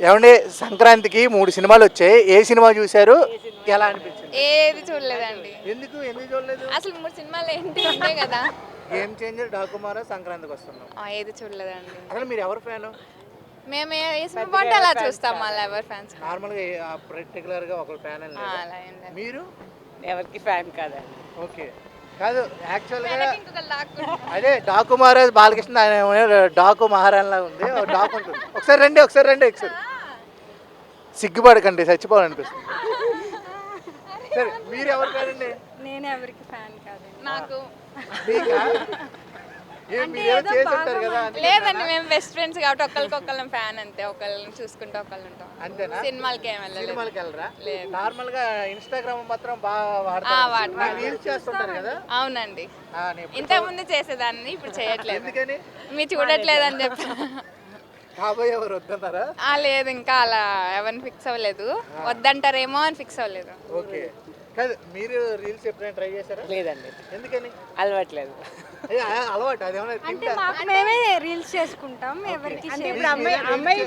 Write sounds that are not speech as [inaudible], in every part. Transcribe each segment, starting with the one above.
ఏమండి సంక్రాంతికి మూడు సినిమాలు వచ్చాయి. ఏ సినిమా చూశారు? ఎలా అనిపించింది? ఏది చూడలేదండి. ఎందుకు? ఎందుకు చూడలేదు? అసలు మూడు సినిమాలు ఏంటి? ఉంటాయి కదా. గేమ్ చేంజర్ డాకుమార సంక్రాంతికి వస్తున్నాం. ఆ, ఏది చూడలేదండి. అసలు మీరు ఎవరు ఫ్యాన్? మేము ఏ ఏ సినిమా బాగుంటే అలా చూస్తాం మళ్ళీ ఎవరి ఫ్యాన్స్ నార్మల్గా పర్టికులర్గా ఒక ఫ్యాన్ అని లేదు? అలా ఏం లేదు. మీరు? ఎవరికి ఫ్యాన్ కాదండి. ఓకే. కాదు యాక్చువల్గా వెనక ఇంకొకరు లాక్కుంటారు. అదే డాకు మహారాజ్ బాలకృష్ణ ఆయన డాకు మహారాణిలా ఉంది. డాకు ఉంటుంది. ఒకసారి రండి ఒకసారి రండి ఒకసారి. సిగ్గుపడకండి చచ్చిపోవాలనిపిస్తుంది. సరే మీరు ఎవరు కాదండి? నేను ఎవరికి ఫ్యాన్ కాదండి. నాకు. లేదండి మేము బెస్ట్ ఫ్రెండ్స్ కాబట్టి ఒకరికొకళ్ళం ఫ్యాన్ అంతే. ఒకళ్ళని చూసుకుంటూ ఒకళ్ళు ఉంటాం. అంతేనా? సినిమాలకి ఏం సినిమాలకి వెళ్ళరా. నార్మల్గా ఇన్స్టాగ్రామ్ మాత్రం బాగా వాడతారు. రీల్స్ చేస్తుంటారు కదా? అవునండి. ఇంతకు ముందు చేసేదాన్ని ఇప్పుడు చేయట్లేదు. ఎందుకని? మీరు చూడట్లేదని చెప్పి. కాబోయే ఎవరు వద్దన్నారా? లేదు ఇంకా అలా ఎవరిని ఫిక్స్ అవ్వలేదు. వద్దంటారేమో అని ఫిక్స్ అవ్వలేదు. ఓకే. కాదు మీరు రీల్స్ ఎప్పుడైనా ట్రై చేశారా? లేదండి. ఎందుకని? అలవట్లేదు. అలవాటు అంటే మాకు మేమే రీల్స్ చేసుకుంటాం ఎవరికి అంటే ఇప్పుడు అమ్మాయి అమ్మాయి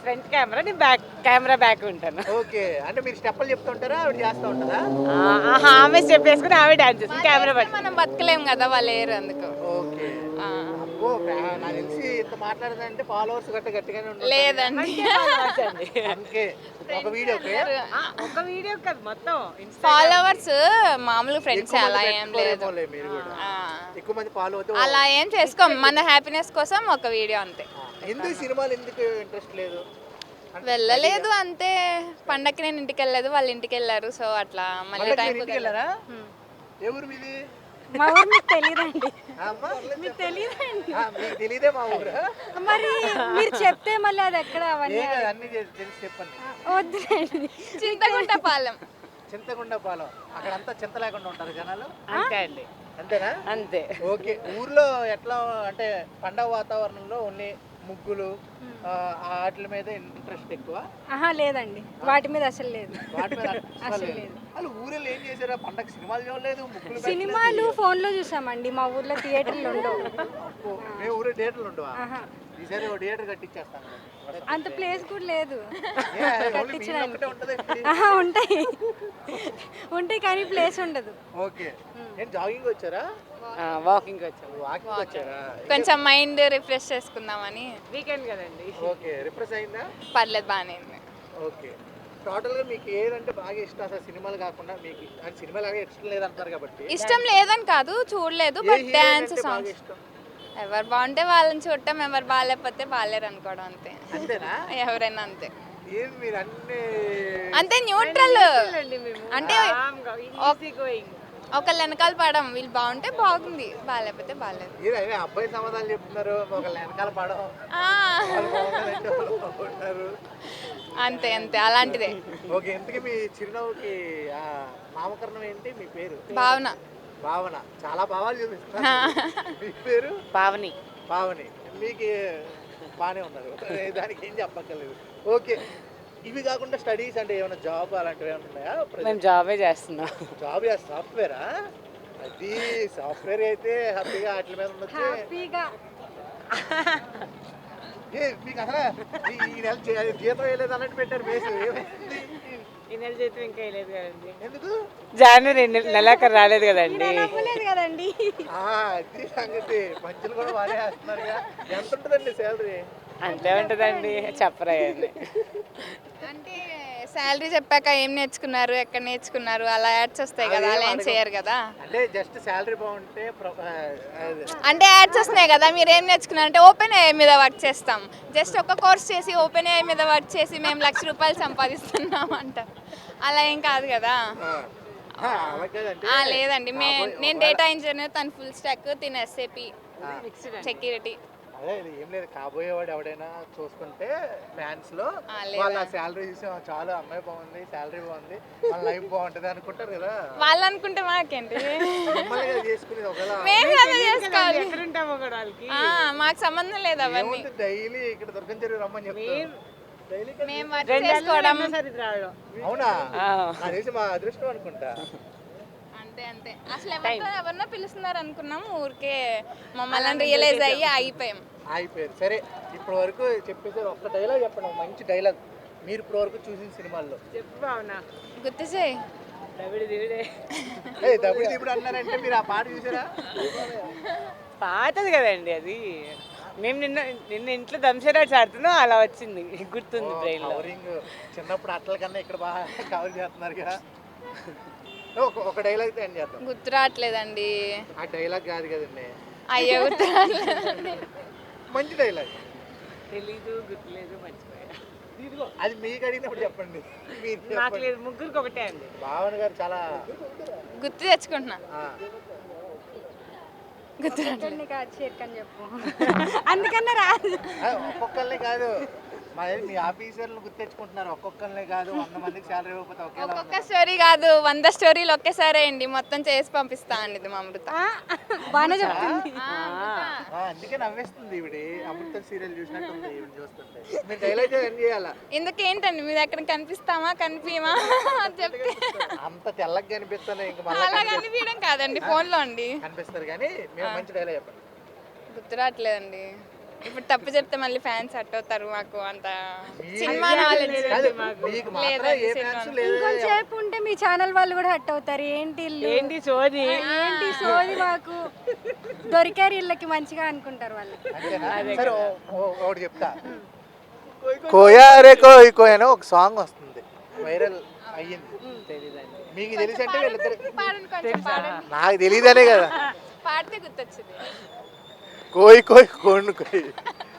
ఫ్రంట్ కెమెరా నేను బ్యాక్ కెమెరా బ్యాక్ ఉంటాను. ఓకే. అంటే మీరు స్టెప్పులు చెప్తుంటారా ఆవిడ చేస్తూ ఉంటారా? ఆహా, ఆమె స్టెప్ వేసుకుని ఆమె డాన్స్ చేస్తుంది కెమెరా పట్టి మనం బతకలేం కదా వాళ్ళు లేరు అందుకు. ఓకే. నాకు తెలిసి మాట్లాడదంటే ఫాలోవర్స్ గట్ట గట్టిగానే ఉంటారు లేదండి. అందుకే ఒక వీడియోకి ఒక వీడియో కాదు మొత్తం. ఫాలోవర్స్ మామూలు ఫ్రెండ్స్ అలా ఏం లేదు. ఎక్కువ మంది ఫాలో అవుతూ అలా ఏం చేసుకోం. మన హ్యాపీనెస్ కోసం ఒక వీడియో అంతే. ఎందుకు సినిమాలు ఎందుకు ఇంట్రెస్ట్ లేదు? వెళ్ళలేదు అంతే. పండక్కి నేను ఇంటికి వెళ్ళలేదు వాళ్ళు ఇంటికి వెళ్ళారు సో అట్లా మళ్ళీ టైం ఏ ఊరు మీది? మా ఊరు మీకు తెలియదండి? మీకు తెలియదండి తెలియదే మా ఊరు. మరి మీరు చెప్తే మళ్ళీ అది ఎక్కడ అవన్నీ అన్ని తెలిసి చెప్పండి. వద్దులేండి. చింతకుంట పాలెం చింతకుండ పాలెం అక్కడంతా చింత లేకుండా ఉంటారు జనాలు. అంతే అండి. అంతేనా? అంతే. ఓకే. ఊర్లో ఎట్లా అంటే పండగ వాతావరణంలో ఓన్లీ ముగ్గులు వాటి మీద ఇంట్రెస్ట్ ఎక్కువ? ఆహా లేదండి. వాటి మీద అసలు లేదు. వాటి మీద అసలు లేదు. అసలు ఊరిలో ఏం చేశారా? పండగ సినిమాలు చూడలేదు ముగ్గులు సినిమాలు ఫోన్లో చూసామండి. మా ఊర్లో థియేటర్లు ఉండవు. మేము ఊరే థియేటర్లు ఉండవా. ఈసారి ఒక థియేటర్ కట్టించేస్తాను అంత ప్లేస్ కూడా లేదు. మీ ఉంటాయి. ఉంటాయి కానీ ప్లేస్ ఉండదు. ఓకే. నేను జాగింగ్ వచ్చారా? వాకింగ్ వచ్చాము వాకింగ్ వచ్చారా? కొంచెం మైండ్ రిఫ్రెష్ చేసుకుందామని. వీకెండ్ కదండి. ఓకే రిప్రెస్ అయిందా? పర్లేదు బాగానే ఉంది. ఓకే. టోటల్గా మీకు ఏదంటే బాగా ఇష్టం అసలు సినిమాలు కాకుండా మీకు అంటే సినిమాలు లాగా ఇష్టం లేదంటారు కాబట్టి. ఇష్టం లేదని కాదు చూడలేదు బట్ డాన్స్ అంటే సాంగ్స్ ఇష్టం? ఎవరు బాగుంటే వాళ్ళని చూడటం ఎవరు బాగాలేకపోతే బాగాలేరు అనుకోవడం అంతే. అంతేనా? ఎవరైనా అంతే. అంతే న్యూట్రల్ అండి మేము. అంటే ఒకళ్ళు వెనకాల పడడం వీళ్ళు బాగుంటే బాగుంది. బాగాలేకపోతే బాగాలేదు అవే అబ్బాయి సమాధానం చెప్తున్నారు. ఒకళ్ళు వెనకాల బాగుంటారు. అంతే అంతే. అలాంటిదే. ఓకే ఇంతకీ మీ చిరునవ్వుకి ఆ, నామకరణం ఏంటి? మీ పేరు? భావన. భావన. చాలా భావాలు చూపిస్తున్నారు. మీ పేరు? పావని పావని మీకు బాగానే ఉన్నారు. దానికి ఏం చెప్పక్కర్లేదు. ఓకే. ఇవి కాకుండా స్టడీస్ అంటే ఏమైనా జాబ్ అలాంటివి ఏమైనా ఉన్నాయా? మేము జాబే చేస్తున్నాం. జాబ్ సాఫ్ట్వేరా? అది సాఫ్ట్వేర్ అయితే హ్యాపీగా వాటి మీద ఉండొచ్చు. హ్యాపీగా. ఏ మీకు అసలు ఈ నెల జీతం వేయలేదు అన్నట్టు పెట్టారు ఏమైంది? ఈ నెల జీతం ఇంకా వేయలేదు కదండి. ఎందుకు? జనవరి నెలాఖరు రాలేదు కదండి. అవ్వలేదు కదండి. ఆ, అది సంగతి. పంచులు కూడా బాగానే వేస్తున్నారుగా ఎంత ఉంటుందండి శాలరీ అంతే ఉంటుందండి చెప్పరాయండి అంటే శాలరీ చెప్పాక ఏం నేర్చుకున్నారు ఎక్కడ నేర్చుకున్నారు అలా యాడ్స్ వస్తాయి కదా అలా ఏం చేయరు కదా. అంటే జస్ట్ శాలరీ బాగుంటే. అంటే యాడ్స్ వస్తున్నాయి కదా మీరు ఏం నేర్చుకున్నారు? అంటే ఓపెన్ ఏఐ మీద వర్క్ చేస్తాం. జస్ట్ ఒక కోర్స్ చేసి ఓపెన్ ఏఐ మీద వర్క్ చేసి మేము లక్ష రూపాయలు సంపాదిస్తున్నాం అంట అలా ఏం కాదు కదా. ఆ. ఆ, అలా కాదంటే ఆ, లేదండి మే నేను డేటా ఇంజనీర్ తను ఫుల్ స్టాక్ తిన ఎస్ఏపి సెక్యూరిటీ అదే ఇది ఏం లేదు కాబోయేవాడు ఎవడైనా చూసుకుంటే ఫ్యాన్స్లో. వాళ్ళ శాలరీ చూసి "ఆ, చాలా అమ్మాయి బాగుంది శాలరీ బాగుంది వాళ్ళ లైఫ్ బాగుంటది అనుకుంటారు కదా. వాళ్ళు అనుకుంటే మాకేంటి? మాకు సంబంధం లేదు అవన్నీ. డైలీ ఇక్కడ దుర్గం చెరువు రమ్మని చెప్తారు. డైలీ మేము అవునా? మా అదృష్టం అనుకుంటా. అంతే అంతే. అసలు ఎవరితో ఎవరినో పిలుస్తున్నారు అనుకున్నాం ఊరికే మమ్మల్ని రియలైజ్ అయ్యి అయిపోయాం అయిపోయారు సరే ఇప్పటి వరకు చెప్పేసారు ఒక్క డైలాగ్ చెప్పండి ఒక మంచి డైలాగ్ మీరు ఇప్పటి వరకు చూసిన సినిమాల్లో. చెప్పు భావన. గుర్తు చేయి దప్పుడు ఇప్పుడు అన్నారంటే మీరు ఆ పాట చూసారా? పాతది కదండి అది. మేము నిన్న నిన్న ఇంట్లో దంశరాజ్ ఆడుతున్నాం అలా వచ్చింది. గుర్తుంది బ్రెయిన్ చిన్నప్పుడు అట్ల కన్నా ఇక్కడ బాగా కవర్ చేస్తున్నారు కదా. [laughs] ఒక ఒక డైలాగ్ ఎండ్ చేద్దాం. గుర్తు రావట్లేదండి. ఆ డైలాగ్ కాదు కదండి. అయ్యో గుర్తు రావట్లేదండి [laughs] మంచి డైలాగ్ తెలీదు గుర్తులేదు మర్చిపోయా. అది మీకు అడిగినప్పుడు చెప్పండి. నాకు లేదు ముగ్గురికి ఒకటే అండి. భావన గారు చాలా గుర్తు తెచ్చుకుంటున్నా. గుర్తు రావట్లేదు. కాదు చేరుకని చెప్పు. అందుకన్నా రాదు. ఒక్కొక్కరినే కాదు. మా ఆఫీసర్లు గుర్తెచ్చుకుంటున్నారు ఒక్కొక్కరినే కాదు వంద మందికి శాలరీ ఇవ్వకపోతే ఒకేలా ఒక్కొక్క స్టోరీ కాదు వంద స్టోరీలు ఒకేసారి అండి మొత్తం చేసి పంపిస్తా అండి మా అమృత. బాగానే చెప్తుంది. ఆ, అమృత. ఆ, అందుకే నవ్వేస్తుంది ఈవిడ. అమృత సీరియల్ చూసినట్టుంది ఈవిడ చూస్తుంటే. మీరు డైలాగ్ ఏం చేయాలా? ఎందుకేంటండి మీరు ఎక్కడ కనిపిస్తామా కనిపించమా అని చెప్తే. అంత తెల్లగా కనిపిస్తాను ఇంక అలా కనిపించడం కాదండి ఫోన్లో అండి. కనిపిస్తారు కానీ మేము మంచి డైలాగ్ చెప్పండి. గుర్తు రావట్లేదండి ఇప్పుడు తప్పు చెప్తే మళ్ళీ ఫ్యాన్స్ అట్ అవుతారు మాకు అంత సినిమా నాలెడ్జ్ ఇంకొంచెంసేపు ఉంటే మీ ఛానల్ వాళ్ళు కూడా హట్ అవుతారు. ఏంటి ఇల్లు? ఏంటి సోది? ఏంటి సోది మాకు? దొరికారు ఇళ్ళకి మంచిగా అనుకుంటారు వాళ్ళు. ఒకటి చెప్తా. కోయా రే కోయ్ కోయ్ అని ఒక సాంగ్ వస్తుంది. వైరల్ అయ్యింది. మీకు తెలిసి? అంటే నాకు తెలియదనే కదా. పాడితే గుర్తొచ్చింది. కోయ్ కోయ్ కోండు కోయ్.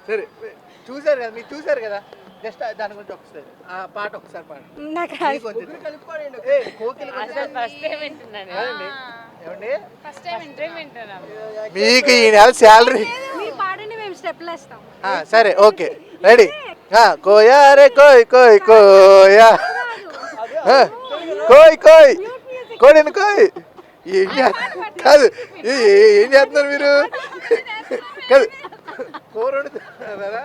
సరే చూసారు కదా మీరు చూసారు కదా? జస్ట్ దాని గురించి ఒకసారి. ఆ పాట ఒకసారి పాడండి. నాకు మీకు కొంచెం ఏ, కోకిల కొంచెం అసలు ఫస్ట్ టైం వింటున్నాను. కాదండి ఏమండి? ఫస్ట్ టైం టైం వింటున్నాను. మీకు ఈ నెల శాలరీ మీరు పాడండి మేము స్టెప్లు వేస్తాం. సరే ఓకే. రెడీ [laughs] కోయా రే కోయ్ కోయ్ కోయా. ఆ, కోయ్ కోయ్. కోడిని కోయ్. ఏం కాదు ఏ- చేస్తున్నారు మీరు? కాదు కూర వండుతున్నారా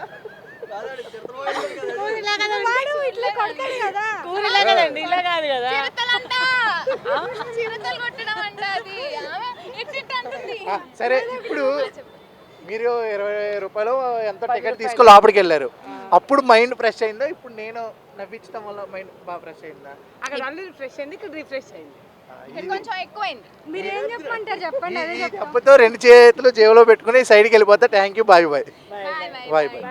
సరే ఇప్పుడు మీరు ఇరవై రూపాయలు ఎంత టికెట్ తీసుకొని లోపలికి వెళ్ళారు? అప్పుడు మైండ్ ఫ్రెష్ అయిందా? ఇప్పుడు నేను నవ్వించడం వల్ల మైండ్ బాగా ఫ్రెష్ అయిందా? అక్కడ అన్ని రిఫ్రెష్ అయింది ఇక్కడ రిఫ్రెష్ అయింది. ఇక్కడ కొంచెం ఎక్కువైంది. మీరు ఏం చెప్పమంటారు? చెప్పండి అదే దెబ్బతో రెండు చేతులు జేబులో పెట్టుకుని సైడ్కి వెళ్ళిపోతే. Thank you bye bye bye bye